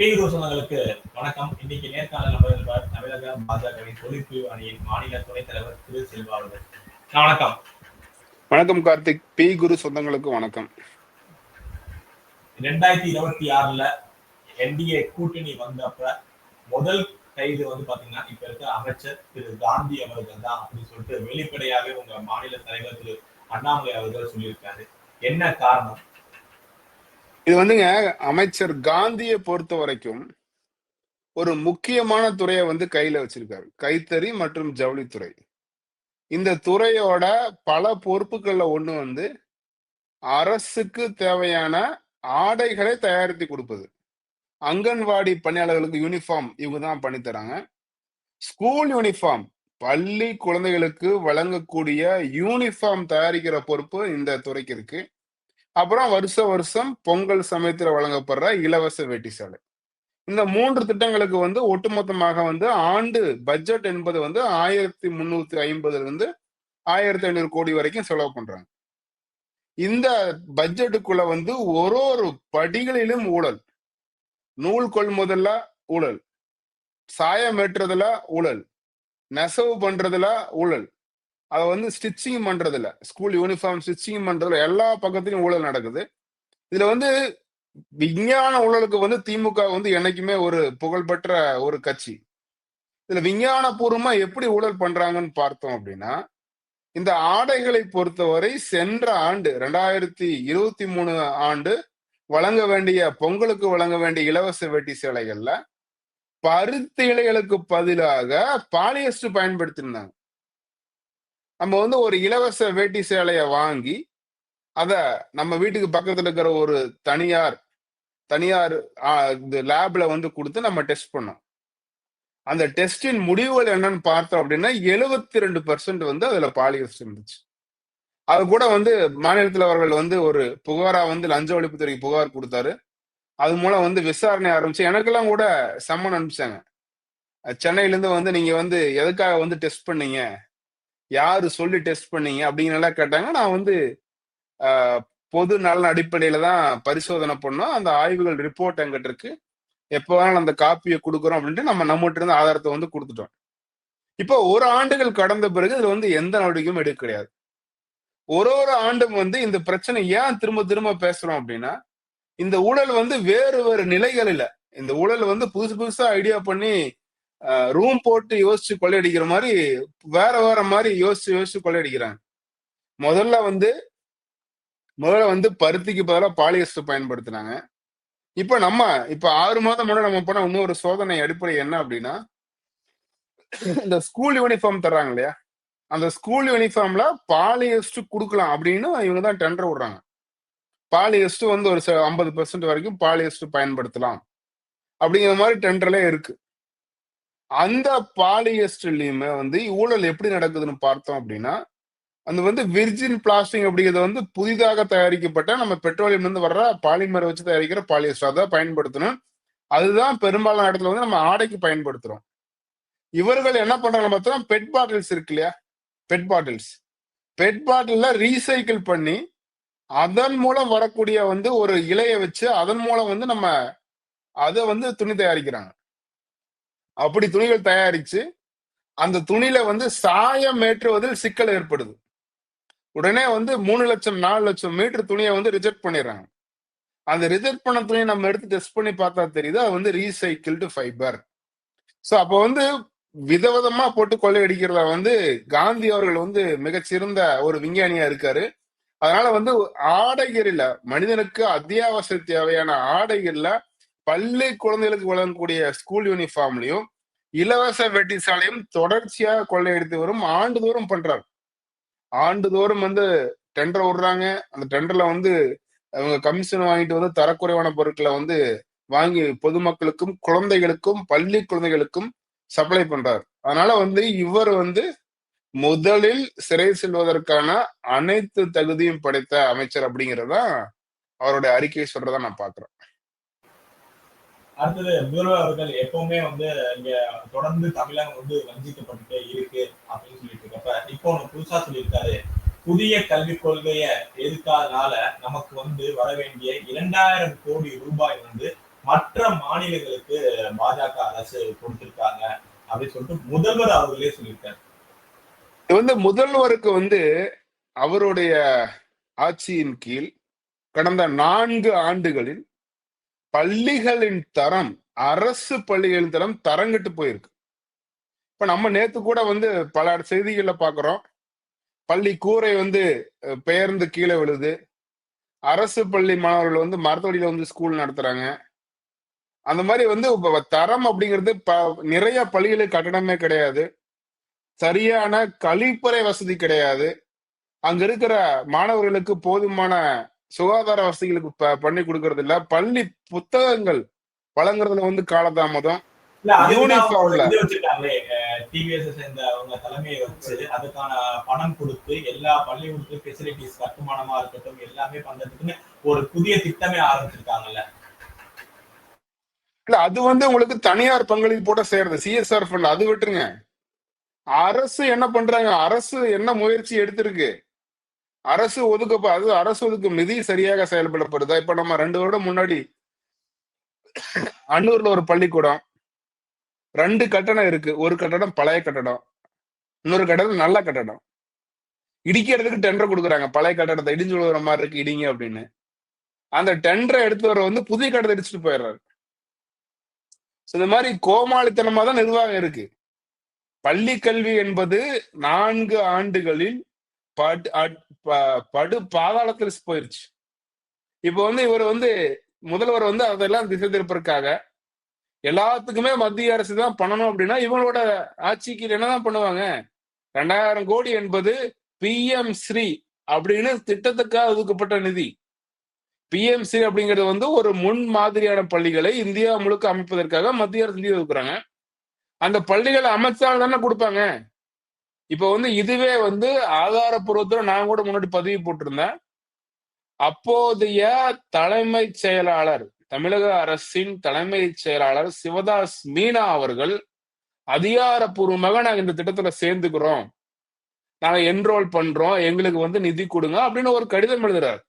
பேரு சொந்தங்களுக்கு வணக்கம். இன்னைக்கு நேர்காணல் நம்ம தமிழக பாஜகவின் தொழிற்பிரிவு அணியின் மாநில துணைத் தலைவர் திரு செல்வா அவர்கள். வணக்கம். வணக்கம் கார்த்திக். பி குரு சொந்தங்களுக்கு வணக்கம். ரெண்டாயிரத்தி இருபத்தி ஆறுல என்டிஏ கூட்டணி வந்தப்ப முதல் கைது வந்து பாத்தீங்கன்னா இப்ப இருக்க அமைச்சர் திரு காந்தி அவர்கள் தான் அப்படின்னு சொல்லிட்டு வெளிப்படையாவே உங்க மாநில தலைவர் திரு அண்ணாமலை அவர்கள் சொல்லியிருக்காரு. என்ன காரணம்? இது வந்துங்க அமைச்சர் காந்தியை பொறுத்த வரைக்கும் ஒரு முக்கியமான துறையை வந்து கையில வச்சிருக்காரு. கைத்தறி மற்றும் ஜவுளித்துறை. இந்த துறையோட பல பொறுப்புகள்ல ஒண்ணு வந்து அரசுக்கு தேவையான ஆடைகளை தயாரித்து கொடுப்பது. அங்கன்வாடி பணியாளர்களுக்கு யூனிஃபார்ம் இவங்க தான் பண்ணி தராங்க. ஸ்கூல் யூனிஃபார்ம் பள்ளி குழந்தைகளுக்கு வழங்கக்கூடிய யூனிஃபார்ம் தயாரிக்கிற பொறுப்பு இந்த துறைக்கு இருக்கு. அப்புறம் வருஷ வருஷம் பொங்கல் சமயத்தில் வழங்கப்படுற இலவச வேட்டி சேலை. இந்த மூன்று திட்டங்களுக்கு வந்து ஒட்டுமொத்தமாக வந்து ஆண்டு பட்ஜெட் என்பது வந்து ஆயிரத்தி முந்நூத்தி ஐம்பதுல இருந்து ஆயிரத்தி ஐநூறு கோடி வரைக்கும் செலவு பண்றாங்க. இந்த பட்ஜெட்டுக்குள்ள வந்து ஒரு ஒரு படிகளிலும் ஊழல். நூல் கொள்முதல்ல ஊழல். சாயம் ஏற்றுறதுல ஊழல். நெசவு பண்றதுல ஊழல். அதை வந்து ஸ்டிச்சிங் பண்றதுல ஸ்கூல் யூனிஃபார்ம் ஸ்டிச்சிங் பண்றதுல எல்லா பக்கத்துலயும் ஊழல் நடக்குது. இதுல வந்து விஞ்ஞான ஊழலுக்கு வந்து திமுக வந்து என்னைக்குமே ஒரு புகழ்பெற்ற ஒரு கட்சி. இதுல விஞ்ஞான பூர்வமா எப்படி ஊழல் பண்றாங்கன்னு பார்த்தோம் அப்படின்னா இந்த ஆடைகளை பொறுத்தவரை சென்ற ஆண்டு ரெண்டாயிரத்தி இருபத்தி மூணு ஆண்டு வழங்க வேண்டிய பொங்கலுக்கு வழங்க வேண்டிய இலவச வேட்டி சேலைகள்ல பருத்தி இலைகளுக்கு பதிலாக பாலியஸ்டர் பயன்படுத்தியிருந்தாங்க. நம்ம வந்து ஒரு இலவச வேட்டி சேலையை வாங்கி அதை நம்ம வீட்டுக்கு பக்கத்தில் இருக்கிற ஒரு தனியார் தனியார் இந்த லேப்ல வந்து கொடுத்து நம்ம டெஸ்ட் பண்ணோம். அந்த டெஸ்டின் முடிவுகள் என்னன்னு பார்த்தோம் அப்படின்னா எழுபத்தி ரெண்டு பர்சன்ட் வந்து அதுல பாலியஸ்டர் இருந்துச்சு அது கூட வந்து மாநிலத்தில் அவர்கள் வந்து ஒரு புகாரா வந்து லஞ்ச ஒழிப்புத்துறைக்கு புகார் கொடுத்தாரு. அது மூலம் வந்து விசாரணை ஆரம்பிச்சு எனக்கெல்லாம் கூட சம்மன் அனுப்பிச்சாங்க. சென்னையிலேருந்து வந்து நீங்க வந்து எதுக்காக வந்து டெஸ்ட் பண்ணீங்க? யாரு சொல்லி டெஸ்ட் பண்ணீங்க அப்படிங்கிறலாம் கேட்டாங்க. நான் வந்து பொது நலன் அடிப்படையில தான் பரிசோதனை பண்ணோம். அந்த ஆய்வுகள் ரிப்போர்ட் எங்கிட்ட இருக்கு. எப்போ வேணாலும் அந்த காப்பியை கொடுக்குறோம் அப்படின்ட்டு நம்ம நம்மகிட்ட இருந்து ஆதாரத்தை வந்து கொடுத்துட்டோம். இப்போ ஒரு ஆண்டுகள் கடந்த பிறகு இதுல வந்து எந்த நடவடிக்கையும் எடுக்க கிடையாது. ஒரு ஒரு ஆண்டும் வந்து இந்த பிரச்சனை ஏன் திரும்ப திரும்ப பேசுறோம் அப்படின்னா இந்த ஊழல் வந்து வேறு வேறு நிலைகள் இல்லை. இந்த ஊழல் வந்து புதுசு புதுசா ஐடியா பண்ணி ரூம் போட்டு யோசிச்சு கொள்ளையடிக்கிற மாதிரி வேற வேற மாதிரி யோசிச்சு யோசிச்சு கொள்ளையடிக்கிறாங்க. முதல்ல வந்து முதல்ல வந்து பருத்திக்கு பதிலாக பாலியஸ்டர் பயன்படுத்தினாங்க. இப்போ நம்ம இப்போ ஆறு மாதம் முன்னாடி நம்ம போன இன்னொரு சோதனை அடிப்படை என்ன அப்படின்னா இந்த ஸ்கூல் யூனிஃபார்ம் தர்றாங்க இல்லையா? அந்த ஸ்கூல் யூனிஃபார்ம்ல பாலியஸ்ட் கொடுக்கலாம் அப்படின்னு இவங்க தான் டெண்டர் விடுறாங்க. பாலியஸ்ட் வந்து ஒரு ஐம்பது பெர்சன்ட் வரைக்கும் பாலியஸ்ட் பயன்படுத்தலாம். அப்படிங்கிற மாதிரி டெண்டர்ல இருக்கு. அந்த பாலியஸ்டர்லயுமே வந்து ஊழல் எப்படி நடக்குதுன்னு பார்த்தோம் அப்படின்னா அந்த வந்து விர்ஜின் பிளாஸ்டிக் அப்படிங்கிறது வந்து புதிதாக தயாரிக்கப்பட்ட நம்ம பெட்ரோலியம் இருந்து வர்ற பாலிமர் வச்சு தயாரிக்கிற பாலியஸ்டர் அதை பயன்படுத்தணும். அதுதான் பெரும்பாலான இடத்துல வந்து நம்ம ஆடைக்கு பயன்படுத்துறோம். இவர்கள் என்ன பண்றாங்க பார்த்தோம்னா பெட் பாட்டில்ஸ் இருக்கு இல்லையா? பெட் பாட்டில்ஸ் பெட் பாட்டில ரீசைக்கிள் பண்ணி அதன் மூலம் வரக்கூடிய வந்து ஒரு இலையை வச்சு அதன் மூலம் வந்து நம்ம அதை வந்து துணி தயாரிக்கிறாங்க. அப்படி துணிகள் தயாரிச்சு அந்த துணியில வந்து சாயம் ஏற்றுவதில் சிக்கல் ஏற்படுது. உடனே வந்து மூணு லட்சம் நாலு லட்சம் மீட்டர் துணியை வந்து ரிஜெக்ட் பண்ணிடுறாங்க. அந்த ரிஜெக்ட் பண்ண துணியை நம்ம எடுத்து டெஸ்ட் பண்ணி பார்த்தா தெரியுது அது வந்து ரீசைக்கிள்டு ஃபைபர் ஸோ அப்போ வந்து விதவிதமா போட்டு கொள்ளையடிக்கிறத வந்து காந்தி அவர்கள் வந்து மிகச்சிறந்த ஒரு விஞ்ஞானியா இருக்காரு. அதனால வந்து ஆடைகளில் மனிதனுக்கு அத்தியாவசிய தேவையான ஆடைகள்ல பள்ளி குழந்தைகளுக்கு வழங்கக்கூடிய ஸ்கூல் யூனிஃபார்ம்லயும் இலவச வெட்டி சாலையும் தொடர்ச்சியாக கொள்ளையடித்து வரும் ஆண்டுதோறும் பண்றாரு ஆண்டுதோறும் வந்து டெண்டர் விடுறாங்க. அந்த டெண்டர்ல வந்து அவங்க கமிஷன் வாங்கிட்டு வந்து தரக்குறைவான பொருட்களை வந்து வாங்கி பொதுமக்களுக்கும் குழந்தைகளுக்கும் பள்ளி குழந்தைகளுக்கும் சப்ளை பண்றாரு. அதனால வந்து இவர் வந்து முதலில் சிறை செல்வதற்கான அனைத்து தகுதியும் படைத்த அமைச்சர் அப்படிங்கறதான் அவருடைய அறிக்கையை சொல்றதா நான் பாக்குறேன். அடுத்தது முதல்வர் அவர்கள் எப்பவுமே வந்து இங்க தொடர்ந்து தமிழகம் வந்து வஞ்சிக்கப்பட்டுட்டே இருக்கு அப்படின்னு சொல்லிட்டு இருக்கப்ப இப்போ ஒண்ணு புதுசா சொல்லியிருக்காரு. புதிய கல்விக் கொள்கைய எதுக்காதனால நமக்கு வந்து வர வேண்டிய இரண்டாயிரம் கோடி ரூபாய் வந்து மற்ற மாநிலங்களுக்கு பாஜக அரசு கொடுத்திருக்காங்க அப்படின்னு சொல்லிட்டு முதல்வர் அவர்களே சொல்லியிருக்காரு. இது வந்து முதல்வருக்கு வந்து அவருடைய ஆட்சியின் கீழ் கடந்த நான்கு ஆண்டுகளில் பள்ளிகளின் தரம் அரசு பள்ளிகளின் தரம் தரங்கிட்டு போயிருக்கு. இப்ப நம்ம நேத்து கூட வந்து பல செய்திகள்ல பாக்குறோம். பள்ளி கூரை வந்து பெயர்ந்து கீழே விழுது. அரசு பள்ளி மாணவர்கள் வந்து மரத்தடியில வந்து ஸ்கூல் நடத்துறாங்க. அந்த மாதிரி வந்து இப்ப தரம் அப்படிங்கிறது ப- நிறைய பள்ளிகளுக்கு கட்டணமே கிடையாது. சரியான கழிப்பறை வசதி கிடையாது. அங்க இருக்கிற மாணவர்களுக்கு போதுமான சுகாதார வசதிகளுக்கு பண்ணி கொடுக்கறது இல்ல பள்ளி புத்தகங்கள் வழங்குறதுல வந்து காலதாமதம். இல்ல அதுக்குதான் அவங்க யூனிஃபார்ம்ல இது வச்சிருக்காங்களே டிவிஎஸ் சேர்ந்த அவங்க தலைமையை வச்சு அதுக்கான பணம் கொடுத்து எல்லா பள்ளிகளுக்கு ஃபெசிலிட்டிஸ் கட்டுமானமா இருக்கட்டும் எல்லாமே பண்றதுக்குன்னு ஒரு புதிய திட்டமே ஆரம்பிச்சிருக்காங்கல்ல. இல்ல அது வந்து உங்களுக்கு தனியார் பங்களிப்பு போட்ட செய்யறது. சிஎஸ்ஆர் ஃபண்ட் அது விட்டுருங்க. அரசு என்ன பண்றாங்க? அரசு என்ன முயற்சி எடுத்திருக்கு? அரசு ஒதுக்க அது அரசு ஒதுக்கும் நிதி சரியாக செயல்படப்படுதா? இப்ப நம்ம ரெண்டு வருடம் முன்னாடி அன்னூர்ல ஒரு பள்ளிக்கூடம் ரெண்டு கட்டடம் இருக்கு. ஒரு கட்டடம் பழைய கட்டடம் இன்னொரு கட்டடம் நல்ல கட்டடம். இடிக்கிறதுக்கு டெண்டர் கொடுக்குறாங்க. பழைய கட்டடத்தை இடிஞ்சு விழுகிற மாதிரி இருக்கு இடிங்க அப்படின்னு. அந்த டெண்டரை எடுத்து வர வந்து புதிய கட்டத்தை இடிச்சுட்டு போயிடுறாரு. இந்த மாதிரி கோமாளித்தனமா தான் நிர்வாகம் இருக்கு. பள்ளி கல்வி என்பது நான்கு ஆண்டுகளில் படு ப- படு பாதாளத்துல போயிருச்சு. இப்போ வந்து இவர் வந்து முதல்வர் வந்து அதெல்லாம் திசை திருப்பதற்காக எல்லாத்துக்குமே மத்திய அரசு தான் பண்ணணும் அப்படின்னா இவங்களோட ஆட்சிக்கு என்னதான் பண்ணுவாங்க? ரெண்டாயிரம் கோடி என்பது பிஎம் ஸ்ரீ அப்படின்னு திட்டத்துக்காக ஒதுக்கப்பட்ட நிதி. பிஎம்சி அப்படிங்கிறது வந்து ஒரு முன் மாதிரியான பள்ளிகளை இந்தியா முழுக்க அமைப்பதற்காக மத்திய அரசு நிதி ஒதுக்குறாங்க. அந்த பள்ளிகளை அமைச்சால் தானே கொடுப்பாங்க. இப்ப வந்து இதுவே வந்து ஆதாரப்பூர்வத்துல நான் கூட முன்னாடி பதிவு போட்டிருந்தேன். அப்போதைய தலைமை செயலாளர் தமிழக அரசின் தலைமை செயலாளர் சிவதாஸ் மீனா அவர்கள் அதிகாரப்பூர்வமாக நாங்க இந்த திட்டத்துல சேர்ந்துக்கிறோம். நாங்க என்ரோல் பண்றோம். எங்களுக்கு வந்து நிதி கொடுங்க அப்படின்னு ஒரு கடிதம் எழுதுறாரு.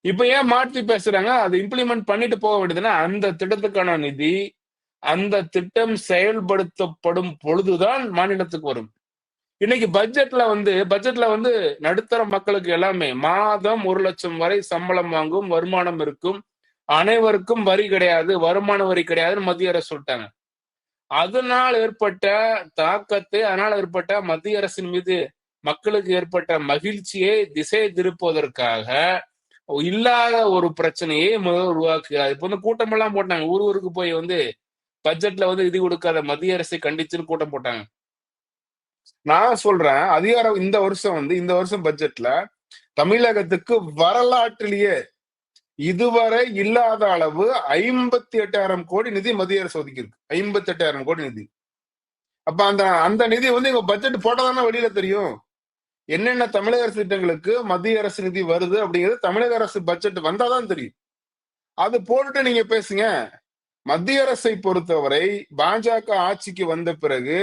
இப்ப ஏன் மாற்றி பேசுறாங்க? அதை இம்ப்ளிமெண்ட் பண்ணிட்டு போக வேண்டியதுன்னா அந்த திட்டத்துக்கான நிதி அந்த திட்டம் செயல்படுத்தப்படும் பொழுதுதான் மாநிலத்துக்கு வரும். இன்னைக்கு பட்ஜெட்ல வந்து பட்ஜெட்ல வந்து நடுத்தர மக்களுக்கு எல்லாமே மாதம் ஒரு லட்சம் வரை சம்பளம் வாங்கும் வருமானம் இருக்கும். அனைவருக்கும் வரி கிடையாது வருமான வரி கிடையாதுன்னு மத்திய அரசு சொல்லிட்டாங்க. அதனால் ஏற்பட்ட தாக்கத்தை அதனால் ஏற்பட்ட மத்திய அரசின் மீது மக்களுக்கு ஏற்பட்ட மகிழ்ச்சியை திசை திருப்புவதற்காக இல்லாத ஒரு பிரச்சனையை முதல் உருவாக்குகிறார். இப்ப வந்து கூட்டமெல்லாம் போட்டாங்க. ஊர் ஊருக்கு போய் வந்து பட்ஜெட்ல வந்து இது கொடுக்காத மத்திய அரசை கண்டிச்சுன்னு கூட்டம் போட்டாங்க. நான் சொல்றேன் அதிகாரம் இந்த வருஷம் வந்து இந்த வருஷம் பட்ஜெட்ல தமிழகத்துக்கு வரலாற்றிலேயே இதுவரை இல்லாத அளவு ஐம்பத்தி எட்டாயிரம் கோடி நிதி மத்திய அரசு ஒதுக்கி இருக்கு ஐம்பத்தி எட்டாயிரம் கோடி நிதி. அப்ப அந்த அந்த நிதி வந்து இங்க பட்ஜெட் போட்டதானே வெளியில தெரியும். என்னென்ன தமிழக அரசு திட்டங்களுக்கு மத்திய அரசு நிதி வருது அப்படிங்கிறது தமிழக அரசு பட்ஜெட் வந்தாதான் தெரியும். அது போட்டுட்டு நீங்க பேசுங்க. மத்திய அரசை பொறுத்தவரை பாஜக ஆட்சிக்கு வந்த பிறகு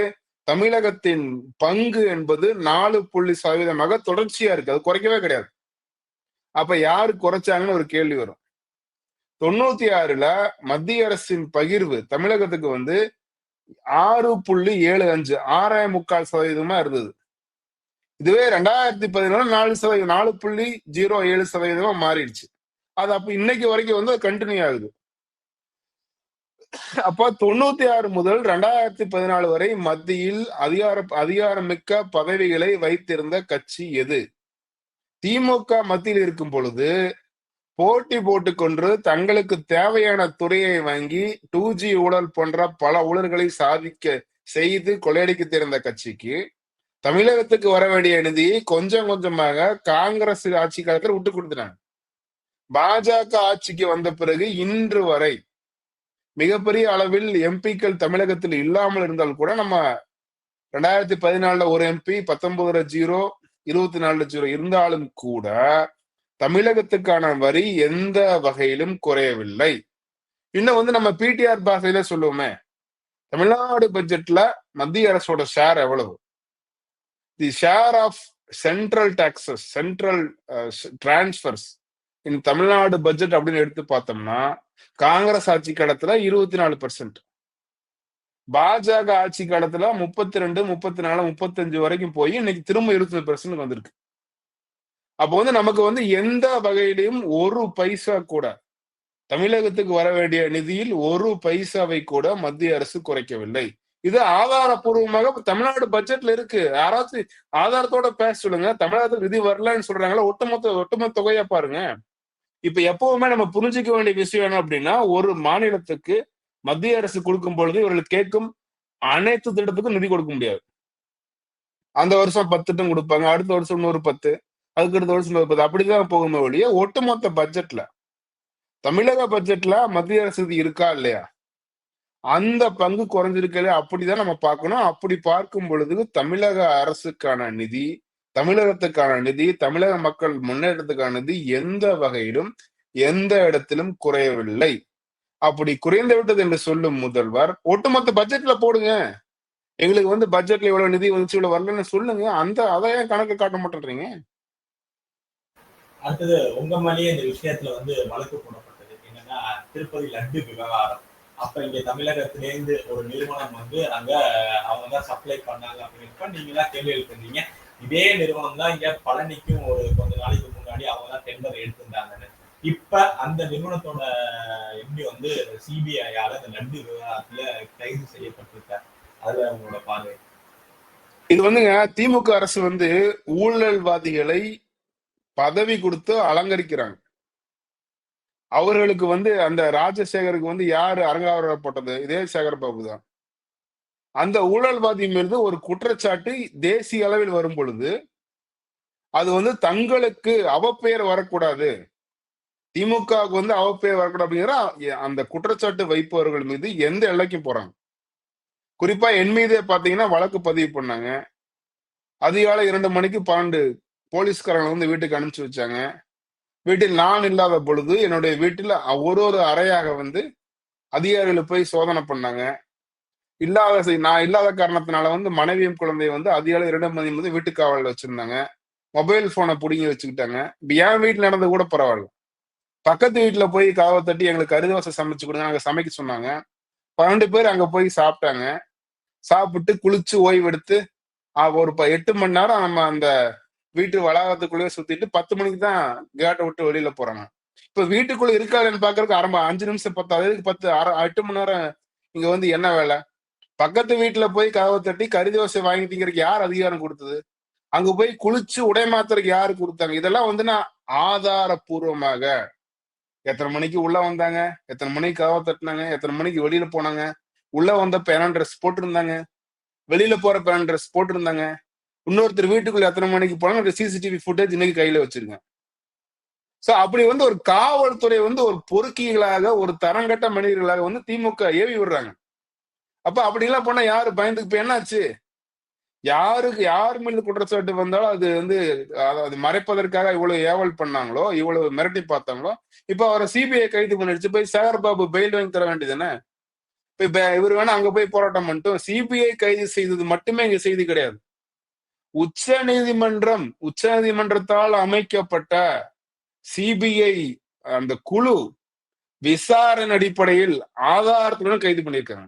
தமிழகத்தின் பங்கு என்பது நாலு புள்ளி சதவீதமாக தொடர்ச்சியா இருக்கு. அது குறைக்கவே கிடையாது. அப்ப யாரு குறைச்சாங்கன்னு ஒரு கேள்வி வரும். தொண்ணூத்தி ஆறுல மத்திய அரசின் பகிர்வு தமிழகத்துக்கு வந்து ஆறு புள்ளி ஏழு அஞ்சு ஆறே முக்கால் சதவீதமா இருந்தது. இதுவே ரெண்டாயிரத்தி பதினொன்று நாலு சதவீதம் நாலு புள்ளி ஜீரோ ஏழு சதவீதமா மாறிடுச்சு. அது அப்ப இன்னைக்கு வரைக்கும் வந்து கண்டினியூ ஆகுது. அப்ப தொண்ணூத்தி ஆறு முதல் ரெண்டாயிரத்தி பதினாலு வரை மத்தியில் அதிகார அதிகாரமிக்க பதவிகளை வைத்திருந்த கட்சி எது? திமுக மத்தியில் இருக்கும் பொழுது போட்டி போட்டுக்கொண்டு தங்களுக்கு தேவையான துறையை வாங்கி டூ ஜி ஊழல் போன்ற பல ஊழல்களை சாதிக்க செய்து கொள்ளையடிக்க தெரிந்த கட்சிக்கு தமிழகத்துக்கு வர வேண்டிய நிதியை கொஞ்சம் கொஞ்சமாக காங்கிரஸ் ஆட்சி காலத்தில் விட்டு கொடுத்துட்டாங்க. பாஜக ஆட்சிக்கு வந்த பிறகு இன்று வரை மிகப்பெரிய அளவில் எம்பிக்கள் தமிழகத்தில் இல்லாமல் இருந்தால் கூட நம்ம ரெண்டாயிரத்தி பதினாலுல ஒரு எம்பி பத்தொன்பதுல ஜீரோ இருபத்தி நாலுல ஜீரோ இருந்தாலும் கூட தமிழகத்துக்கான வரி எந்த வகையிலும் குறையவில்லை. இன்னும் வந்து நம்ம பிடிஆர் பாஷையில சொல்லுவோமே தமிழ்நாடு பட்ஜெட்ல மத்திய அரசோட ஷேர் எவ்வளவு? The share of central taxes central transfers in Tamil Nadu budget அப்படின்னு எடுத்து பார்த்தோம்னா காங்கிரஸ் ஆட்சி காலத்துல இருபத்தி நாலு பர்சன்ட் பாஜக ஆட்சி காலத்துல முப்பத்தி ரெண்டு முப்பத்தி நாலு முப்பத்தஞ்சு வரைக்கும் போய் இன்னைக்கு திரும்ப இருபத்தி பர்சன்ட் வந்திருக்கு. அப்போ வந்து நமக்கு வந்து எந்த வகையிலையும் ஒரு பைசா கூட தமிழகத்துக்கு வர வேண்டிய நிதியில் ஒரு பைசாவை கூட மத்திய அரசு குறைக்கவில்லை. இது ஆதாரப்பூர்வமாக தமிழ்நாடு பட்ஜெட்ல இருக்கு. யாராச்சும் ஆதாரத்தோட பேச சொல்லுங்க. தமிழகத்துக்கு நிதி வரலன்னு சொல்றாங்களா ஒட்டுமொத்த ஒட்டுமொத்த தொகையா பாருங்க. இப்ப எப்பவுமே நம்ம புரிஞ்சுக்க வேண்டிய விஷயம் என்ன அப்படின்னா ஒரு மாநிலத்துக்கு மத்திய அரசு கொடுக்கும் பொழுது இவர்கள் கேட்கும் அனைத்து திட்டத்துக்கும் நிதி கொடுக்க முடியாது. அந்த வருஷம் பத்து திட்டம் கொடுப்பாங்க அடுத்த வருஷம் இன்னொரு பத்து அதுக்கு அடுத்த வருஷம் இன்னொரு பத்து அப்படிதான் போகுமே ஒழிய ஒட்டுமொத்த பட்ஜெட்ல தமிழக பட்ஜெட்ல மத்திய அரசு இது இருக்கா இல்லையா? அந்த பங்கு குறைஞ்சிருக்கல அப்படிதான் நம்ம பார்க்கணும். அப்படி பார்க்கும் பொழுது தமிழக அரசுக்கான நிதி தமிழகத்துக்கான நிதி தமிழக மக்கள் முன்னேற்றத்துக்கான நிதி எந்த வகையிலும் எந்த இடத்திலும் குறையவில்லை. அப்படி குறைந்து விட்டது என்று சொல்லும் முதல்வர் ஒட்டுமொத்த பட்ஜெட்ல போடுங்க. எங்களுக்கு வந்து பட்ஜெட்ல இவ்வளவு நிதி வந்துச்சு இவ்வளவு வரலன்னு சொல்லுங்க. அந்த அதை ஏன் கணக்கு காட்ட மாட்டேன்றீங்க? அடுத்தது உங்க மேலேயே இந்த விஷயத்துல வந்து வழக்கு போடப்பட்டது. என்னன்னா திருப்பதி லட்டு விவகாரம். அப்ப இங்க தமிழகத்திலேருந்து ஒரு நிறுவனம் வந்து அங்க அவங்க தான் சப்ளை பண்ணாங்க அப்படின்னு நீங்க தான் கேள்வி எழுப்பிருந்தீங்க இதே நிறுவனம் தான் இங்க பழனிக்கும் ஒரு கொஞ்ச நாளைக்கு முன்னாடி அவங்க தான் டெண்டர் எடுத்திருந்தாங்கன்னு. இப்ப அந்த நிறுவனத்தோட எப்படி வந்து சிபிஐயால அந்த லட்டு விவகாரத்துல கைது செய்யப்பட்டிருக்காரு. அதுல அவங்களோட பார்வை? இது வந்துங்க திமுக அரசு வந்து ஊழல்வாதிகளை பதவி கொடுத்து அலங்கரிக்கிறாங்க. அவர்களுக்கு வந்து அந்த ராஜசேகருக்கு வந்து யாரு அரங்காவர போட்டது? இதே சேகர் பாபு தான். அந்த ஊழல்வாதி மீது ஒரு குற்றச்சாட்டு தேசிய அளவில் வரும் பொழுது அது வந்து தங்களுக்கு அவப்பெயர் வரக்கூடாது. திமுகவுக்கு வந்து அவப்பெயர் வரக்கூடாது அப்படிங்கிற அந்த குற்றச்சாட்டு வைப்பவர்கள் மீது எந்த எல்லைக்கும் போறாங்க. குறிப்பா என் மீதே பாத்தீங்கன்னா வழக்கு பதிவு பண்ணாங்க. அதிகாலை இரண்டு மணிக்கு பன்னெண்டு போலீஸ்காரங்களை வந்து வீட்டுக்கு அனுப்பிச்சு வச்சாங்க. வீட்டில் நான் இல்லாத பொழுது என்னுடைய வீட்டில் ஒரு ஒரு அறையாக வந்து அதிகாரிகள் போய் சோதனை பண்ணாங்க. இல்லாத நான் இல்லாத காரணத்தினால வந்து மனைவியும் குழந்தையும் வந்து அதிகாலை இரண்டு மணி வந்து வீட்டு காவலில் வச்சிருந்தாங்க. மொபைல் போனை பிடுங்கி வச்சுக்கிட்டாங்க. இப்போ என் வீட்டில் நடந்தது கூட பரவாயில்ல. பக்கத்து வீட்டில் போய் காவை தட்டி எங்களுக்கு கருதவசை சமைச்சு கொடுங்க நாங்கள் சமைக்க சொன்னாங்க. பன்னெண்டு பேர் அங்கே போய் சாப்பிட்டாங்க. சாப்பிட்டு குளிச்சு ஓய்வெடுத்து ஒரு ப- எட்டு மணி நேரம் நம்ம அந்த வீட்டு வளாகத்துக்குள்ளேயே சுத்திட்டு பத்து மணிக்கு தான் கேட்டை விட்டு வெளியில போறாங்க. இப்ப வீட்டுக்குள்ள இருக்காதுன்னு பாக்குறதுக்கு ஆரம்பம் அஞ்சு நிமிஷம் பத்து அதுக்கு பத்து அரை எட்டு மணி நேரம் இங்க வந்து என்ன வேலை? பக்கத்து வீட்டுல போய் கதவை தட்டி கறி தோசை வாங்கி திங்கிறதுக்கு யார் அதிகாரம் கொடுத்தது? அங்க போய் குளிச்சு உடை மாத்துறதுக்கு யாரு கொடுத்தாங்க? இதெல்லாம் வந்து நான் ஆதாரபூர்வமாக எத்தனை மணிக்கு உள்ள வந்தாங்க? எத்தனை மணிக்கு கதவை தட்டினாங்க? எத்தனை மணிக்கு வெளியில போனாங்க? உள்ள வந்த பேரன் ட்ரெஸ் போட்டிருந்தாங்க. வெளியில போற பேரன் ட்ரெஸ் போட்டிருந்தாங்க. இன்னொருத்தர் வீட்டுக்குள்ள எத்தனை மணிக்கு போனாங்க? சிசிடிவி ஃபுட்டேஜ் இன்னைக்கு கையில வச்சிருக்கேன் சோ அப்படி வந்து ஒரு காவல்துறை வந்து ஒரு பொறுக்கிகளாக ஒரு தரங்கட்ட மனிதர்களாக வந்து திமுக ஏவி விடுறாங்க. அப்ப அப்படி எல்லாம் போனா யாரு பயந்துக்கு இப்ப என்னாச்சு? யாருக்கு யார் மீது குற்றச்சாட்டு வந்தாலும் அது வந்து அதாவது மறைப்பதற்காக இவ்வளவு ஏவல் பண்ணாங்களோ இவ்வளவு மிரட்டி பார்த்தாங்களோ இப்ப அவரை சிபிஐ கைது பண்ணிடுச்சு போய் சேகர் பாபு பெயில் வாங்கி தர வேண்டியதுதானே? இப்ப இவர் வேணா அங்க போய் போராட்டம் பண்ணிட்டோம். சிபிஐ கைது செய்தது மட்டுமே இங்க செய்தி கிடையாது. உச்ச நீதிமன்றம் உச்ச நீதிமன்றத்தால் அமைக்கப்பட்ட சிபிஐ அந்த குழு விசாரணை அடிப்படையில் ஆதாரத்துடன் கைது பண்ணியிருக்காங்க.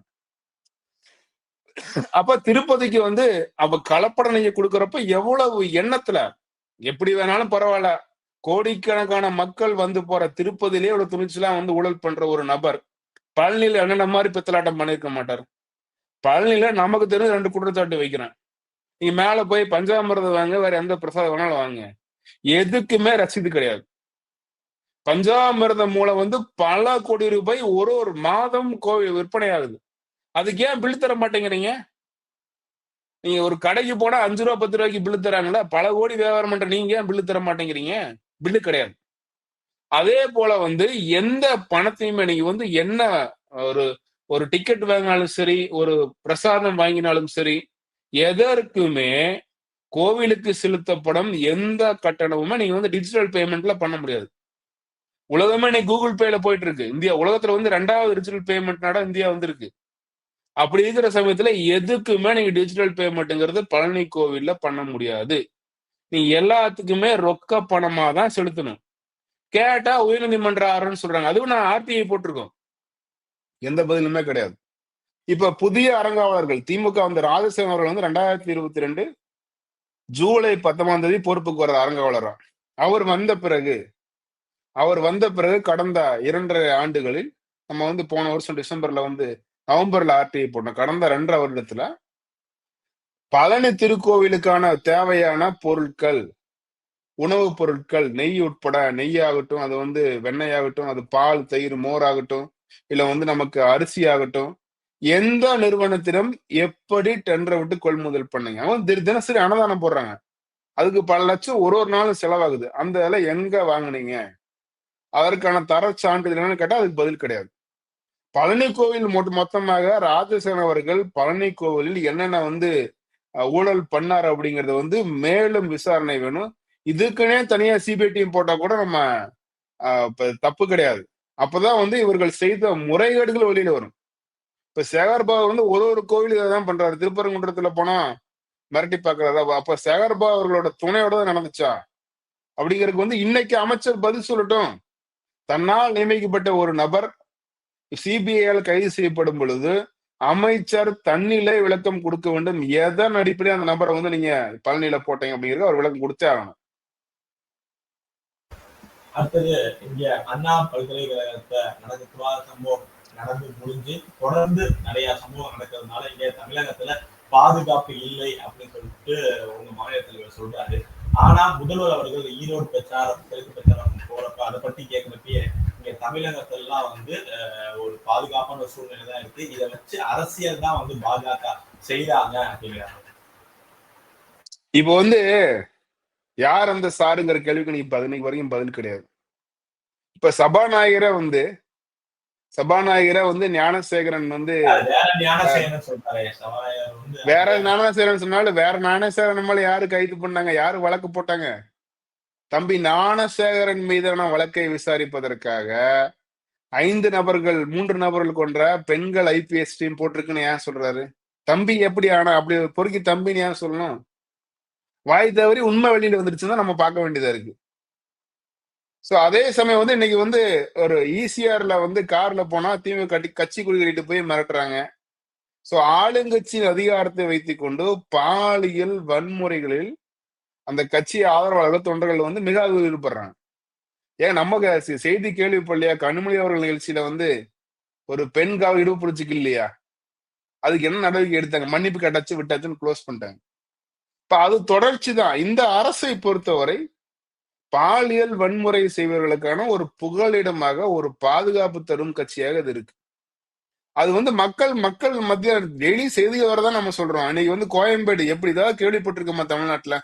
அப்ப திருப்பதிக்கு வந்து அவ கலப்படனையை கொடுக்கறப்ப எவ்வளவு எண்ணத்துல எப்படி வேணாலும் பரவாயில்ல கோடிக்கணக்கான மக்கள் வந்து போற திருப்பதியிலே இவ்வளவு துணிச்சலா வந்து ஊழல் பண்ற ஒரு நபர் பழனியில என்னென்ன மாதிரி பித்தலாட்டம் பண்ணிருக்க மாட்டார். பழனியில நமக்கு தெரிஞ்ச ரெண்டு குற்றச்சாட்டு வைக்கிறேன். நீங்க மேல போய் பஞ்சாமிரதம் வாங்க வேற எந்த பிரசாதம் வேணாலும் வாங்க. எதுக்குமே ரசீது கிடையாது. பஞ்சாமிர்தம் மூலம் வந்து பல கோடி ரூபாய் ஒரு ஒரு மாதம் கோவில் விற்பனை ஆகுது அதுக்கு ஏன் பில் தர மாட்டேங்கிறீங்க? நீங்க ஒரு கடைக்கு போனா அஞ்சு ரூபா பத்து ரூபாய்க்கு பில்லு தராங்களா பல கோடி வியாபாரம் பண்ற நீங்க ஏன் பில்லு தர மாட்டேங்கிறீங்க? பில்லு கிடையாது. அதே போல வந்து எந்த பணத்தையுமே நீங்க வந்து என்ன ஒரு ஒரு டிக்கெட் வாங்கினாலும் சரி ஒரு பிரசாதம் வாங்கினாலும் சரி எதற்குமே கோவிலுக்கு செலுத்தப்படும் எந்த கட்டணமுமே நீங்க வந்து டிஜிட்டல் பேமெண்ட்ல பண்ண முடியாது. உலகமே இன்னைக்கு கூகுள் பேல போயிட்டு இருக்கு. இந்தியா உலகத்துல வந்து ரெண்டாவது டிஜிட்டல் பேமெண்ட் நாடா இந்தியா வந்திருக்கு. அப்படி இருக்கிற சமயத்துல எதுக்குமே நீங்க டிஜிட்டல் பேமெண்ட்ங்கிறது பழனி கோவில்ல பண்ண முடியாது. நீ எல்லாத்துக்குமே ரொக்க பணமா தான் செலுத்தணும். கேட்டா உயர்நீதிமன்ற ஆர்டர்னு சொல்றாங்க. அதுவும் நான் ஆர்டிஐ போட்டிருக்கோம். எந்த பதிலுமே கிடையாது. இப்ப புதிய அரங்காவலர்கள் திமுக வந்த ராஜசேகர் அவர்கள் வந்து ரெண்டாயிரத்தி இருபத்தி ரெண்டு ஜூலை பத்தொன்பதாம் தேதி பொறுப்புக்கு வர்ற அரங்காவலரா? அவர் வந்த பிறகு அவர் வந்த பிறகு கடந்த இரண்டரை ஆண்டுகளில் நம்ம வந்து போன வருஷம் டிசம்பர்ல வந்து நவம்பர்ல ஆர்டிஐ போட்டோம் கடந்த ரெண்டரை வருடத்துல பழனி திருக்கோவிலுக்கான தேவையான பொருட்கள் உணவுப் பொருட்கள் நெய் உட்பட நெய்யாகட்டும் அது வந்து வெண்ணெய் ஆகட்டும் அது பால் தயிர் மோர் ஆகட்டும் இல்ல வந்து நமக்கு அரிசி ஆகட்டும் எந்த நிறுவனத்திடம் எப்படி டெண்டரை விட்டு கொள்முதல் பண்ணுங்க? அவன் தின- தினசரி அன்னதானம் போடுறாங்க. அதுக்கு பல லட்சம் ஒரு ஒரு நாளும் செலவாகுது. அந்த வேலை எங்க வாங்குனீங்க? அதற்கான தர சான்றிதழ் என்னன்னு கேட்டா அதுக்கு பதில் கிடையாது. பழனி கோவில் மொத்தமாக ராஜசேன அவர்கள் பழனி கோவிலில் என்னென்ன வந்து ஊழல் பண்ணார் அப்படிங்கறது வந்து மேலும் விசாரணை வேணும். இதுக்குன்னே தனியா சிபிஐ டீம் போட்டா கூட நம்ம அஹ், தப்பு கிடையாது. அப்பதான் வந்து இவர்கள் செய்த முறைகேடுகள் வெளியில வரும். இப்ப சேகர்பாபு வந்து ஒரு ஒரு கோவில் இதை தான் பண்றாரு. திருப்பரங்குன்றத்துல போனா மிரட்டி பாக்குறதா அப்ப சேகர்பாபு அவர்களோட துணையோட தான் நடந்துச்சா? அப்படிங்கறதுக்கு வந்து இன்னைக்கு அமைச்சர் பதில் சொல்லட்டும். தன்னால் நியமிக்கப்பட்ட ஒரு நபர் சிபிஐயால் கைது செய்யப்படும் பொழுது அமைச்சர் தன்னிலை விளக்கம் கொடுக்க வேண்டும். எதன் அடிப்படையில் அந்த நபரை வந்து நீங்க பழனியில போட்டீங்க அப்படிங்கிறது அவர் விளக்கம் கொடுத்தே ஆகணும். அடுத்தது இங்க அண்ணா பல்கலைக்கழகத்தை நடந்த சம்பவம் நடந்து முடிஞ்சு தொடர்ந்து நிறைய சம்பவம் நடக்கிறதுனால இங்க தமிழகத்துல பாதுகாப்பு இல்லை அப்படின்னு சொல்லிட்டு உங்க மாநில தலைவர் சொல்றாரு. ஆனா முதல்வர் அவர்கள் ஈரோடு பிரச்சாரம் தெற்கு பிரச்சாரம் போறப்ப அதை பத்தி கேட்கிறப்பயே தமிழகத்திலாம் வந்து ஒரு பாதுகாப்பான ஒரு சூழ்நிலை தான் இருக்கு. இதை வச்சு அரசியல் தான் வந்து பாஜக செய்யறாங்க அப்படிங்கிறாங்க. இப்போ வந்து யார் அந்த சாருங்கிற கேள்விக்கு நீ பதினைக்கு வரைக்கும் பதில் கிடையாது. இப்ப சபாநாயகரை வந்து சபாநாயகரை வந்து ஞானசேகரன் வந்து வேற ஞானசேகரன் சொல்றாரு. சபாநாயகர் வந்து வேற ஞானசேகரன் சொன்னாலும் வேற ஞானசேகரன் மேல யாரு கைது பண்ணாங்க? யாரு வழக்கு போட்டாங்க? தம்பி ஞானசேகரன் மீதான வழக்கை விசாரிப்பதற்காக ஐந்து நபர்கள் மூன்று நபர்கள் கொன்ற பெண்கள் ஐபிஎஸ் டீம் போட்டிருக்குன்னு ஏன் சொல்றாரு? தம்பி எப்படி ஆனா அப்படி பொறுக்கி தம்பின்னு ஏன் சொல்லணும்? வாய் தவறி உண்மை வெளியில வந்துருச்சுன்னா நம்ம பார்க்க வேண்டியதா இருக்கு. சோ அதே சமயம் வந்து இன்னைக்கு வந்து ஒரு ஈசிஆர்ல வந்து கார்ல போனா திமுக கட்டி கட்சி குறிக்கிட்டு போய் மிரட்டுறாங்க. சோ ஆளுங்கட்சியின் அதிகாரத்தை வைத்து கொண்டு பாலியல் வன்முறைகளில் அந்த கட்சி ஆதரவாளர்கள் தொண்டர்கள் வந்து மிக ஈடுபடுறாங்க ஏன்? நம்ம செய்தி கேள்விப்படலையா கனிமொழி அவர்கள் நிகழ்ச்சியில வந்து ஒரு பெண் காவல் இல்லையா? அதுக்கு என்ன நடவடிக்கை எடுத்தாங்க? மன்னிப்பு கட்டாச்சு விட்டாச்சுன்னு க்ளோஸ் பண்ணிட்டாங்க. இப்ப அது தொடர்ச்சி தான். இந்த அரசை பொறுத்தவரை பாலியல் வன்முறை செய்வர்களுக்கான ஒரு புகலிடமாக ஒரு பாதுகாப்பு தரும் கட்சியாக இது இருக்கு. அது வந்து மக்கள் மக்கள் மத்திய டெய்லி செய்தி வரதான் நம்ம சொல்றோம். அன்னைக்கு வந்து கோயம்பேடு எப்படி ஏதாவது கேள்விப்பட்டிருக்கோமா தமிழ்நாட்டுல?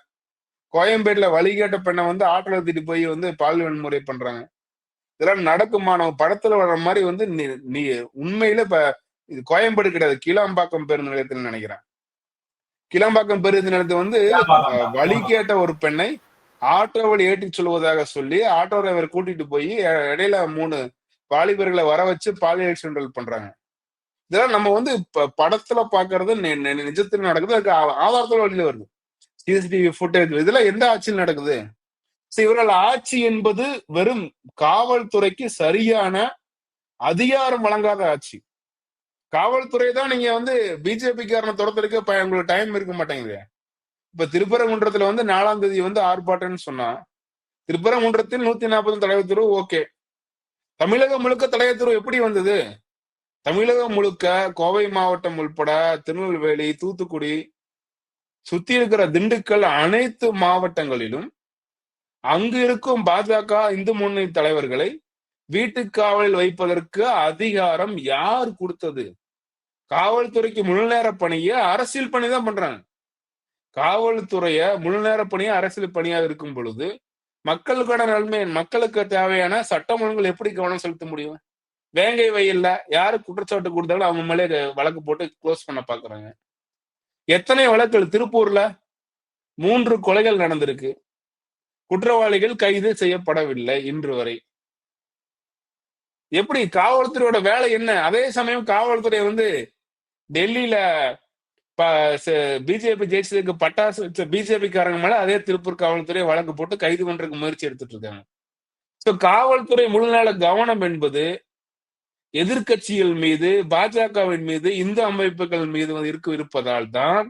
கோயம்பேடுல வழிகேட்ட பெண்ணை வந்து ஆட்டோல ஏத்திட்டு போய் வந்து பாலியல் வன்முறை பண்றாங்க. இதெல்லாம் நடக்குமா? நம்ம படத்துல வர்ற மாதிரி வந்து நீ உண்மையில இப்ப இது கோயம்பேடு கிடையாது. கீழாம்பாக்கம் பேருந்து நிலையத்தில் நினைக்கிறேன். கிளம்பாக்கம் பேருந்து நிலையத்தை வந்து வழி கேட்ட ஒரு பெண்ணை ஆட்டோவில் ஏற்றிச் சொல்வதாக சொல்லி ஆட்டோ டிரைவர் கூட்டிட்டு போய் இடையில மூணு வாலிபர்களை வர வச்சு பாலியல் சென்ட்ரல் பண்றாங்க. இதெல்லாம் நம்ம வந்து படத்துல பாக்குறது நிஜத்தில் நடக்குது. அதுக்கு ஆதாரத்தோட வழியில வருது. சிசிடிவி ஃபுட்டேஜ் இதெல்லாம் எந்த ஆட்சியில் நடக்குது? சரி, இவர்கள் ஆட்சி என்பது வெறும் காவல்துறைக்கு சரியான அதிகாரம் வழங்காத ஆட்சி. காவல்துறை தான் நீங்க வந்து பிஜேபி காரனை துரத்துறதுக்கு உங்களுக்கு டைம் இருக்க மாட்டேங்குது. இப்ப திருப்பரங்குன்றத்துல வந்து நாலாம் தேதி வந்து ஆர்ப்பாட்டம்னு சொன்னா திருப்பரங்குன்றத்தில் நூத்தி நாற்பது தலைவர் ஓகே. தமிழகம் முழுக்க தலைவர் எப்படி வந்தது? தமிழகம் முழுக்க கோவை மாவட்டம் உள்பட திருநெல்வேலி தூத்துக்குடி சுத்தி இருக்கிற திண்டுக்கல் அனைத்து மாவட்டங்களிலும் அங்கு இருக்கும் பாஜக இந்து முன்னணி தலைவர்களை வீட்டு காவலில் வைப்பதற்கு அதிகாரம் யார் கொடுத்தது? காவல்துறைக்கு முழு நேர பணியை அரசியல் பணி தான் பண்றாங்க. காவல்துறைய முழு நேர பணியை அரசியல் பணியாக இருக்கும் பொழுது மக்களுக்கான நன்மை மக்களுக்கு தேவையான சட்டம் ஒழுங்குகள் எப்படி கவனம் செலுத்த முடியும்? வேங்கை வயல்ல யாரு குற்றச்சாட்டு கொடுத்தாலும் அவங்க மேலே வழக்கு போட்டு க்ளோஸ் பண்ண பாக்குறாங்க எத்தனை வழக்குகள்? திருப்பூர்ல மூன்று கொலைகள் நடந்திருக்கு. குற்றவாளிகள் கைது செய்யப்படவில்லை இன்று வரை. எப்படி? காவல்துறையோட வேலை என்ன? அதே சமயம் காவல்துறை வந்து டெல்லியில பிஜேபி ஜெயிச்சதுக்கு பட்டாசு வச்ச பிஜேபி காரங்க மேல அதே திருப்பூர் காவல்துறை வழக்கு போட்டு கைது பண்றதுக்கு முயற்சி எடுத்துட்டு இருக்காங்க. So, காவல்துறை முழுநேர கவனம் என்பது எதிர்க்கட்சிகள் மீது பாஜகவின் மீது இந்து அமைப்புகள் மீது வந்து இருக்க இருப்பதால் தான்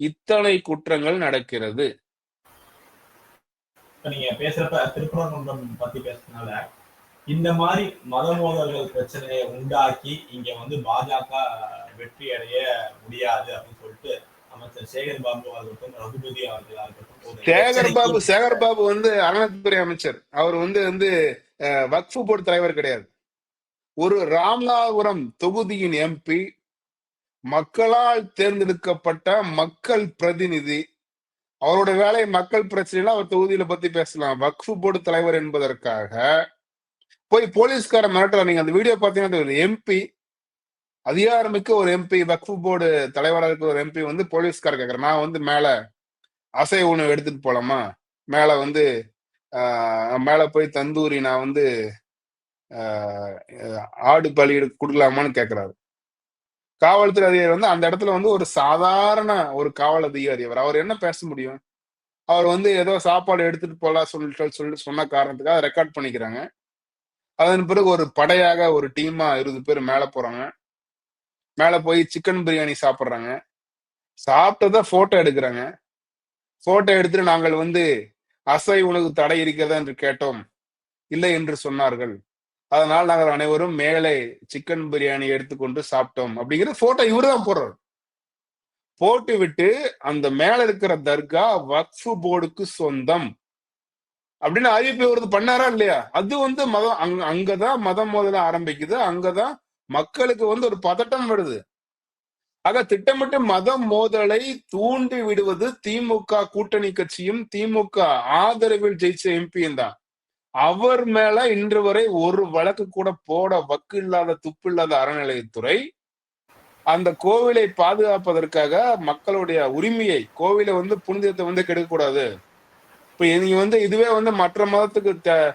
இத்தனை குற்றங்கள் நடக்கிறது. நீங்க பேசுறப்ப திருப்பரங்குன்றம் பத்தி பேசுறதுனால இந்த மாதிரி மத மோதல்கள் பிரச்சனையை உண்டாக்கி இங்க வந்து பாஜக வெற்றி அடைய முடியாது அப்படின்னு சொல்லிட்டு அமைச்சர் சேகர் பாபு ஆகட்டும் ரகுபதி அவர்களா இருக்கட்டும் சேகர் பாபு சேகர் பாபு வந்து அறநிலைத்துறை அமைச்சர். அவர் வந்து வந்து வக்ஃபு போர்டு தலைவர் கிடையாது. ஒரு ராமநாதபுரம் தொகுதியின் எம்பி மக்களால் தேர்ந்தெடுக்கப்பட்ட மக்கள் பிரதிநிதி. அவரோட வேலை மக்கள் பிரச்சனைல அவர் தொகுதியில பத்தி பேசலாம். வக்ஃபு போர்டு தலைவர் என்பதற்காக போய் போலீஸ்கார மிரட்டல நீங்க அந்த வீடியோ பாத்தீங்கன்னா எம்பி அதிகாரமிக்க ஒரு எம்பி வக்ஃபு போர்டு தலைவராக இருக்கிற ஒரு எம்பி வந்து போலீஸ்கார கேக்குறேன் நான் வந்து மேல அசை உணவு எடுத்துட்டு போலாமா? மேல வந்து ஆஹ் மேல போய் தந்தூரி நான் வந்து ஆடு பலி கொடுக்கலாமான்னு கேட்கிறாரு காவல்துறை அதிகாரி வந்து அந்த இடத்துல வந்து ஒரு சாதாரண ஒரு காவல் அதிகாரி அவர் அவர் என்ன பேச முடியும்? அவர் வந்து ஏதோ சாப்பாடு எடுத்துட்டு போலாம் சொல்லிட்டு சொல்லி சொன்ன காரணத்துக்காக ரெக்கார்ட் பண்ணிக்கிறாங்க. அதன் பிறகு ஒரு படையாக ஒரு டீமா இருபது பேர் மேல போறாங்க. மேல போய் சிக்கன் பிரியாணி சாப்பிட்றாங்க. சாப்பிட்டதை போட்டோ எடுக்கிறாங்க. போட்டோ எடுத்துட்டு நாங்கள் வந்து அசை உணவு தடை இருக்கிறதா என்று கேட்டோம். இல்லை என்று சொன்னார்கள். அதனால் நாங்கள் அனைவரும் மேலே சிக்கன் பிரியாணி எடுத்துக்கொண்டு சாப்பிட்டோம் அப்படிங்கிற போட்டோ இவரு தான் போடுறாரு. போட்டு விட்டு அந்த மேல இருக்கிற தர்கா வக்ஃபு போர்டுக்கு சொந்தம் அப்படின்னு அறிவிப்பு ஒரு பண்ணாரா இல்லையா? அது வந்து மதம் அங்க அங்கதான் மதம் முதல்ல ஆரம்பிக்குது. அங்கதான் மக்களுக்கு வந்து ஒரு பதட்டம் வருது. ஆக திட்டமிட்டு மதம் மோதலை தூண்டி விடுவது திமுக கூட்டணி கட்சியும் திமுக ஆதரவில் ஜெயிச்ச எம்பியும் தான். அவர் மேல இன்று வரை ஒரு வழக்கு கூட போட வக்கு இல்லாத துப்பு இல்லாத அறநிலையத்துறை அந்த கோவிலை பாதுகாப்பதற்காக மக்களுடைய உரிமையை கோவிலை வந்து புனிதத்தை வந்து கெடுக்கக்கூடாது. இப்ப நீங்க வந்து இதுவே வந்து மற்ற மதத்துக்கு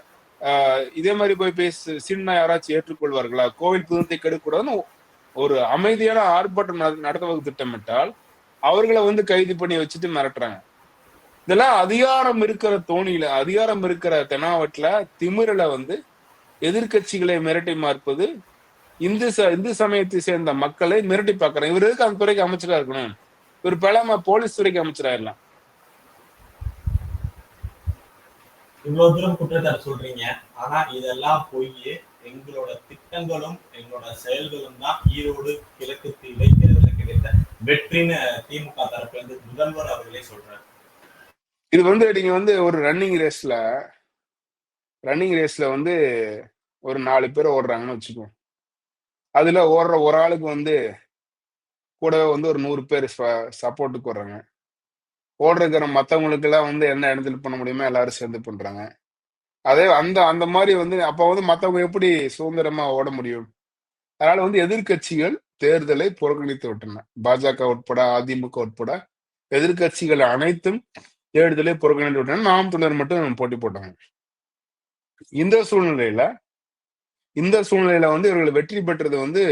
இதே மாதிரி போய் பேச சின்ன யாராச்சும் ஏற்றுக்கொள்வார்களா? கோவில் புனிதத்தை கெடுக்கக்கூடாதுன்னு ஒரு அமைதியான ஆர்ப்பாட்டம் நட- நடத்துவதற்கு திட்டமிட்டால் அவர்களை வந்து கைது பண்ணி வச்சுட்டு மிரட்டுறாங்க. இதெல்லாம் அதிகாரம் இருக்கிற தோணியில அதிகாரம் இருக்கிற தெனாவட்டுல திமிரல வந்து எதிர்கட்சிகளை மிரட்டி மார்ப்பது இந்து ச- இந்து சமயத்தை சேர்ந்த மக்களை மிரட்டி பார்க்கறேன் இவர் எதுக்கு அந்த துறைக்கு அமைச்சரா இருக்கணும்? இவர் பேலாம போலீஸ் துறைக்கு அமைச்சராயிரலாம் இவ்வளவு தூரம் குற்றச்சாட்டு சொல்றீங்க. ஆனா இதெல்லாம் போய் எங்களோட திட்டங்களும் எங்களோட செயல்களும் தான் ஈரோடு கிழக்கு இடைத்தேர்தலில் கிடைத்த வெற்றின்னு திமுக தரப்புல இருந்து முதல்வர் அவர்களே சொல்றாரு. இது வந்து நீங்க வந்து ஒரு ரன்னிங் ரேஸ்ல ரன்னிங் ரேஸ்ல வந்து ஒரு நாலு பேர் ஓடுறாங்கன்னு வச்சுக்கோ. அதுல ஓடுற ஒரு ஆளுக்கு வந்து கூடவே வந்து ஒரு நூறு பேர் சப்போர்ட்டுக்கு வர்றாங்க. ஓடுறக்கிற மற்றவங்களுக்கு எல்லாம் வந்து என்ன இடத்துல பண்ண முடியுமோ எல்லாரும் சேர்ந்து பண்றாங்க. அதே அந்த அந்த மாதிரி வந்து அப்ப வந்து மற்றவங்க எப்படி சுதந்திரமா ஓட முடியும்? அதனால வந்து எதிர்க்கட்சிகள் தேர்தலை புறக்கணித்து விட்டன. பாஜக உட்பட அதிமுக உட்பட எதிர்க்கட்சிகள் அனைத்தும் தேடுதலே புறக்கணித்து விட்டன நாம் தமிழர் மட்டும் போட்டி போட்டாங்க. இந்த சூழ்நிலையில இந்த சூழ்நிலையில வந்து இவர்கள் வெற்றி பெற்றது வந்து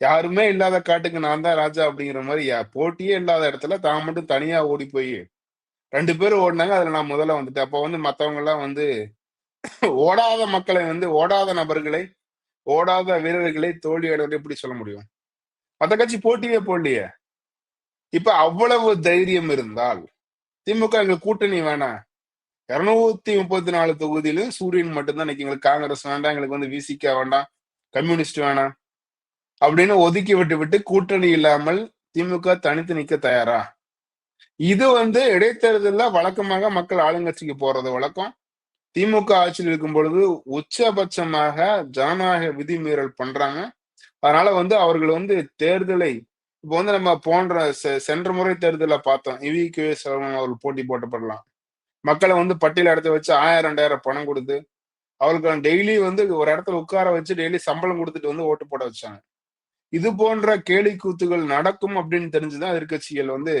யாருமே இல்லாத காட்டுக்கு நான் தான் ராஜா அப்படிங்கிற மாதிரி போட்டியே இல்லாத இடத்துல தான் மட்டும் தனியா ஓடி போய் ரெண்டு பேரும் ஓடினாங்க அதுல நான் முதல்ல வந்துட்டேன். அப்ப வந்து மத்தவங்க எல்லாம் வந்து ஓடாத மக்களை வந்து ஓடாத நபர்களை ஓடாத வீரர்களை தோல்வி அடைவது எப்படி சொல்ல முடியும்? மத்த கட்சி போட்டியே போடலையே. இப்ப அவ்வளவு தைரியம் இருந்தால் திமுக எங்க கூட்டணி வேணாம் இருநூத்தி முப்பத்தி நாலு தொகுதியிலும் சூரியன் மட்டும்தான் இன்னைக்கு எங்களுக்கு காங்கிரஸ் வேண்டாம் எங்களுக்கு வந்து விசிக்க வேண்டாம் கம்யூனிஸ்ட் வேணாம் அப்படின்னு ஒதுக்கி விட்டு விட்டு கூட்டணி இல்லாமல் திமுக தனித்து நிக்க தயாரா? இது வந்து இடைத்தேர்தல்ல வழக்கமாக மக்கள் ஆளுங்கட்சிக்கு போறது வழக்கம். திமுக ஆட்சியில் இருக்கும் பொழுது உச்சபட்சமாக ஜனநாயக விதிமீறல் பண்றாங்க. அதனால வந்து அவர்கள் வந்து தேர்தலை இப்போ வந்து நம்ம போன்ற செ- சென்ற முறை தேர்தலில் பார்த்தோம். இவி கே சரவணன் அவர்கள் போட்டி போட்டப்படலாம். மக்களை வந்து பட்டியல் இடத்த வச்சு ஆயிரம் ரெண்டாயிரம் பணம் கொடுத்து அவர்களுக்கு டெய்லி வந்து ஒரு இடத்துல உட்கார வச்சு டெய்லி சம்பளம் கொடுத்துட்டு வந்து ஓட்டு போட வச்சாங்க. இது போன்ற கேலி கூத்துகள் நடக்கும் அப்படின்னு தெரிஞ்சுதான் எதிர்கட்சிகள் வந்து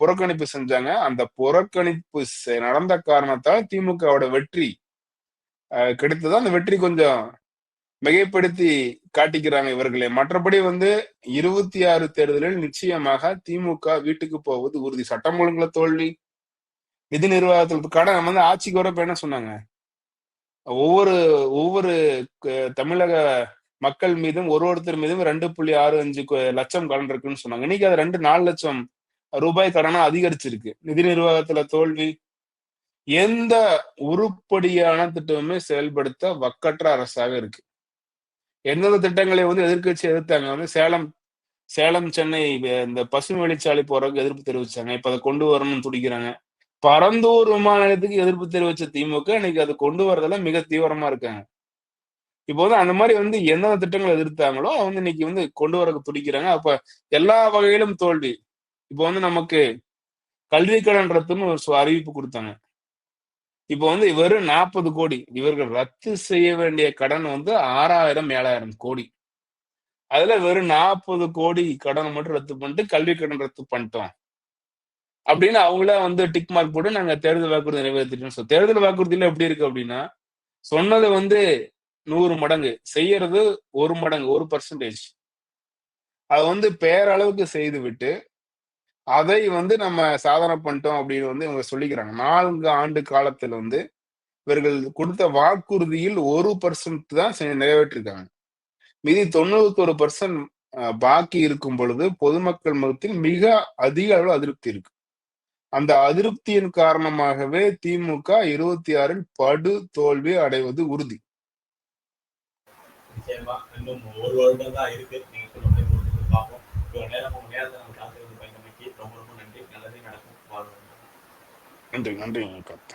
புறக்கணிப்பு செஞ்சாங்க. அந்த புறக்கணிப்பு நடந்த காரணத்தால் திமுகவோட வெற்றி ஆஹ், கிடைத்தது அந்த வெற்றி கொஞ்சம் மிகைப்படுத்தி காட்டிக்கிறாங்க இவர்களே. மற்றபடி வந்து இருபத்தி ஆறு தேர்தலில் நிச்சயமாக திமுக வீட்டுக்கு போவது உறுதி. சட்டம் ஒழுங்குல தோல்வி நிதி நிர்வாகத்தில் கடன் வந்து ஆட்சிக்கு வரப்ப என்ன சொன்னாங்க? ஒவ்வொரு ஒவ்வொரு தமிழக மக்கள் மீதும் ஒரு ஒருத்தர் மீதும் ரெண்டு புள்ளி ஆறு அஞ்சு லட்சம் கடன் இருக்குன்னு சொன்னாங்க. இன்னைக்கு அது ரெண்டு நாலு லட்சம் ரூபாய் கடனா அதிகரிச்சிருக்கு. நிதி நிர்வாகத்துல தோல்வி எந்த உருப்படியான திட்டமுமே செயல்படுத்த வக்கற்ற அரசாக இருக்கு. எந்தெந்த திட்டங்களை வந்து எதிர்க்கட்சி எதிர்த்தாங்க? வந்து சேலம் சேலம் சென்னை இந்த பசுமை வழிச்சாலை போறதுக்கு எதிர்ப்பு தெரிவிச்சாங்க. இப்ப அதை கொண்டு வரணும்னு துடிக்கிறாங்க. பரந்தூர் விமான நிலையத்துக்கு எதிர்ப்பு தெரிவிச்ச திமுக இன்னைக்கு அதை கொண்டு வரதுல மிக தீவிரமா இருக்காங்க. இப்போ வந்து அந்த மாதிரி வந்து எந்தெந்த திட்டங்களை எதிர்த்தாங்களோ அவங்க வந்து இன்னைக்கு வந்து கொண்டு வரக்கு துடிக்கிறாங்க. அப்ப எல்லா வகையிலும் தோல்வி. இப்போ வந்து நமக்கு கல்வி ஒரு அறிவிப்பு கொடுத்தாங்க. இப்போ வந்து வெறும் நாற்பது கோடி இவர்கள் ரத்து செய்ய வேண்டிய கடன் வந்து ஆறாயிரம் ஏழாயிரம் கோடி. அதுல வெறும் நாற்பது கோடி கடன் மட்டும் ரத்து பண்ணிட்டு கல்வி கடன் ரத்து பண்ணிட்டோம். அப்படின்னு அவங்களே வந்து டிக் மார்க் போட்டு நாங்க தேர்தல் வாக்குறுதி நிறைவேற்றிட்டோம் தேர்தல் வாக்குறுதியில எப்படி இருக்கு அப்படின்னா சொன்னது வந்து நூறு மடங்கு செய்யறது ஒரு மடங்கு ஒரு பர்சன்டேஜ் அது வந்து பேரளவுக்கு செய்து விட்டு அதை வந்து நம்ம சாதனை பண்ணிட்டோம் அப்படின்னு வந்து இவங்க சொல்லிக்கிறாங்க. நான்கு ஆண்டு காலத்துல வந்து இவர்கள் கொடுத்த வாக்குறுதியில் ஒரு பர்சன்ட் தான் நிறைவேற்றிருக்காங்க. மீதி தொண்ணூத்தொரு பர்சன்ட் பாக்கி இருக்கும் பொழுது பொதுமக்கள் மதத்தில் மிக அதிக அளவு அதிருப்தி இருக்கு. அந்த அதிருப்தியின் காரணமாகவே திமுக இருபத்தி ஆறில் படு தோல்வி அடைவது உறுதி. நிச்சயமா இன்னும் ஒரு வருடம் தான் இருக்கு. நீங்க பார்ப்போம். நேரம் நேரத்தை なんでなんでいいかって。